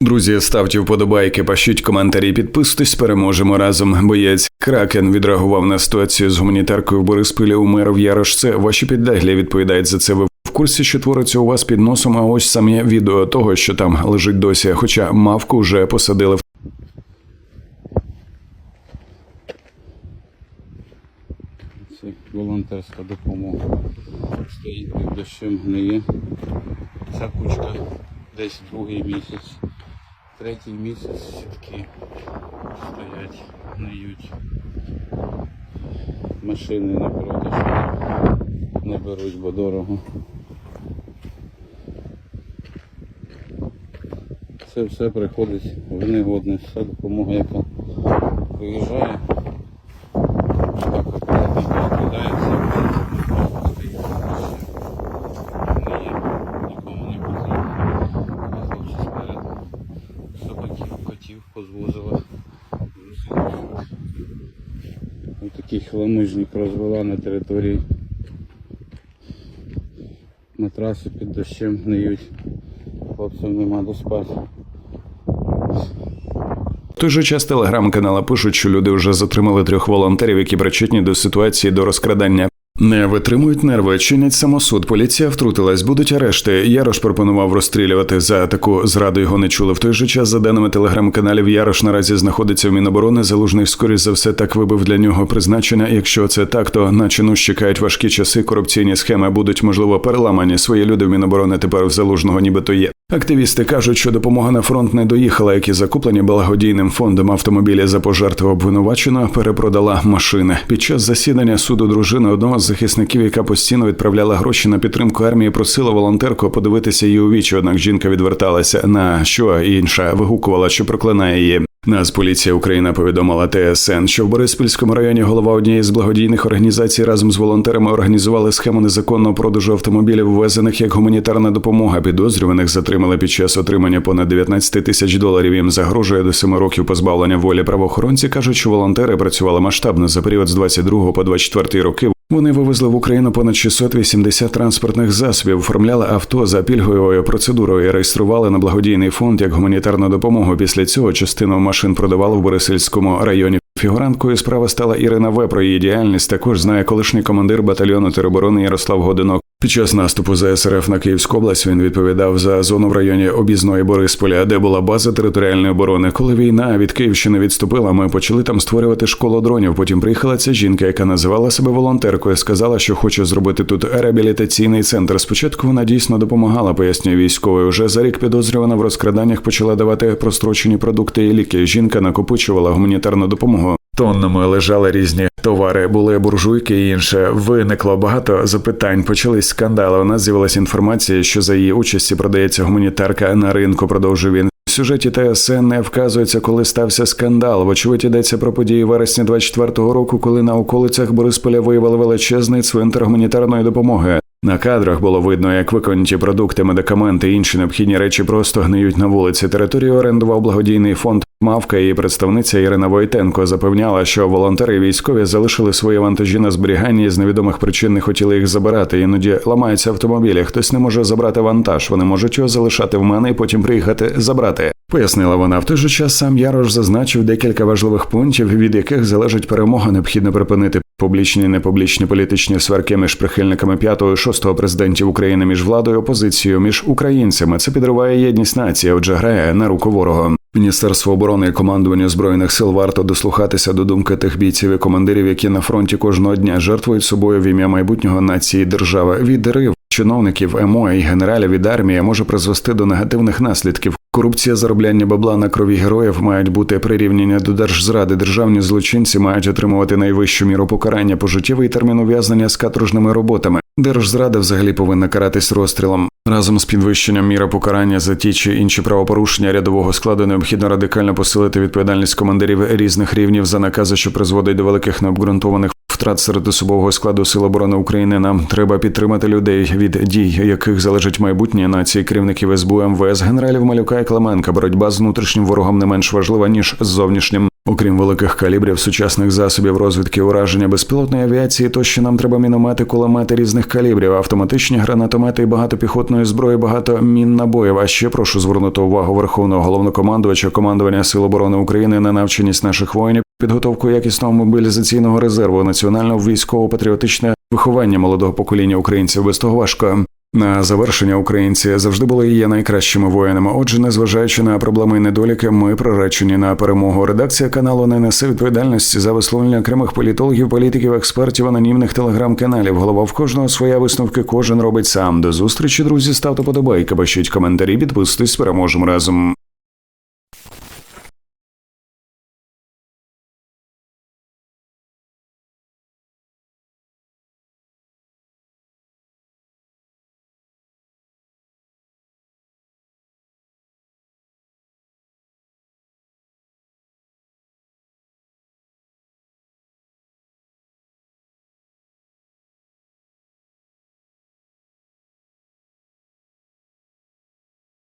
Друзі, ставте вподобайки, пишіть коментарі, підписуйтесь, переможемо разом. Боєць Кракен відреагував на ситуацію з гуманітаркою в Бориспілі у меров Ярош. Це ваші підлеглі відповідають за це. Ви в курсі, що твориться у вас під носом, а ось самі відео того, що там лежить досі. Хоча мавку вже посадили в Це волонтерська допомога. Стоїть під дощем гниє. Ця кучка десь другий місяць. Третій місяць сітки стоять, гниють. Машини на продаж не беруть, бо дорого. Це все приходить в негодність. Вся допомога, яка приїжджає. Позвозила. Ось такий хламижник розвела на території. На трасі під дощем гниють. Хлопцям нема де спати. В той же час телеграм-канали пишуть, що люди вже затримали трьох волонтерів, які причетні до ситуації до розкрадання. Не витримують нерви, чинять самосуд. Поліція втрутилась, будуть арешти. Ярош пропонував розстрілювати за таку зраду. Його не чули. В той же час, за даними телеграм-каналів, Ярош наразі знаходиться в Міноборони. Залужний скоріш за все так вибив для нього призначення. Якщо це так, то на чину чекають важкі часи. Корупційні схеми будуть можливо переламані. Свої люди в Міноборони тепер в залужного, нібито є. Активісти кажуть, що допомога на фронт не доїхала, які закуплені благодійним фондом автомобілі за пожертву обвинувачено перепродала машини. Під час засідання суду дружини одного з захисників, яка постійно відправляла гроші на підтримку армії, просила волонтерку подивитися її у вічі. Однак жінка відверталася на що інша вигукувала, що проклинає її. Нацполіція Україна повідомила ТСН, що в Бориспільському районі голова однієї з благодійних організацій разом з волонтерами організували схему незаконного продажу автомобілів, ввезених як гуманітарна допомога. Підозрюваних затримали під час отримання понад 19 тисяч доларів. Їм загрожує до 7 років позбавлення волі. Правоохоронці кажуть, що волонтери працювали масштабно за період з 22 по 24 роки. Вони вивезли в Україну понад 680 транспортних засобів, оформляли авто за пільговою процедурою і реєстрували на благодійний фонд як гуманітарну допомогу. Після цього частину машин продавали в Борисильському районі. Фігуранткою справи стала Ірина В. Про її діяльність також знає колишній командир батальйону тероборони Ярослав Годинок. Під час наступу ЗСРФ на Київську область він відповідав за зону в районі об'їзної Борисполя, де була база територіальної оборони. Коли війна від Київщини відступила, ми почали там створювати школу дронів. Потім приїхала ця жінка, яка називала себе волонтеркою. Сказала, що хоче зробити тут реабілітаційний центр. Спочатку вона дійсно допомагала, пояснює військовий. Уже за рік підозрювана в розкраданнях почала давати прострочені продукти і ліки. Жінка накопичувала гуманітарну допомогу. Тоннами лежали різні товари, були буржуйки і інше. Виникло багато запитань. Почались скандали. У нас з'явилася інформація, що за її участі продається гуманітарка на ринку. Продовжив він. В сюжеті ТСН не вказується, коли стався скандал. Вочевидь, йдеться про події вересня 24-го року, коли на околицях Борисполя виявили величезний цвинтар гуманітарної допомоги. На кадрах було видно, як виконані продукти, медикаменти і інші необхідні речі просто гниють на вулиці. Територію орендував благодійний фонд. Мавка і представниця Ірина Войтенко запевняла, що волонтери і військові залишили свої вантажі на зберіганні і з невідомих причин не хотіли їх забирати. Іноді ламаються автомобілі. Хтось не може забрати вантаж. Вони можуть його залишати в мене і потім приїхати забрати. Пояснила вона в той же час. Сам Ярош зазначив декілька важливих пунктів, від яких залежить перемога. Необхідно припинити публічні і непублічні політичні сварки між прихильниками п'ятого і шостого президентів України між владою опозицією, між українцями. Це підриває єдність нації, отже, грає на руку ворогу. Міністерство оборони і командування збройних сил варто дослухатися до думки тих бійців і командирів, які на фронті кожного дня жертвують собою в ім'я майбутнього нації держави. Відрив чиновників МО і генералів від армії може призвести до негативних наслідків. Корупція, заробляння бабла на крові героїв мають бути прирівняні до держзради. Державні злочинці мають отримувати найвищу міру покарання пожиттєвий термін ув'язнення з каторжними роботами. Держзрада взагалі повинна каратись розстрілом. Разом з підвищенням міри покарання за ті чи інші правопорушення рядового складу необхідно радикально посилити відповідальність командирів різних рівнів за накази, що призводить до великих необґрунтованих втрат серед особового складу Сил оборони України. Нам треба підтримати людей, від дій яких залежить майбутнє нації керівників СБУ МВС, генералів Малюка і Клименка. Боротьба з внутрішнім ворогом не менш важлива ніж з зовнішнім. Окрім великих калібрів, сучасних засобів розвідки ураження безпілотної авіації, то ще нам треба міномети, кулемети різних калібрів, автоматичні гранатомети і багато піхотної зброї, багато мін набоїв. А ще прошу звернути увагу Верховного головнокомандувача командування Сил оборони України на навченість наших воїнів, підготовку якісного мобілізаційного резерву, національного військово-патріотичне виховання молодого покоління українців. Без того важко. На завершення українці завжди були є найкращими воїнами. Отже, незважаючи на проблеми і недоліки, ми проречені на перемогу. Редакція каналу не несе відповідальності за висловлення окремих політологів, політиків, експертів, анонімних телеграм-каналів. Голова в кожного своя висновки, кожен робить сам. До зустрічі, друзі. Ставте подобайки, пишіть коментарі, підписуйтесь, переможемо разом.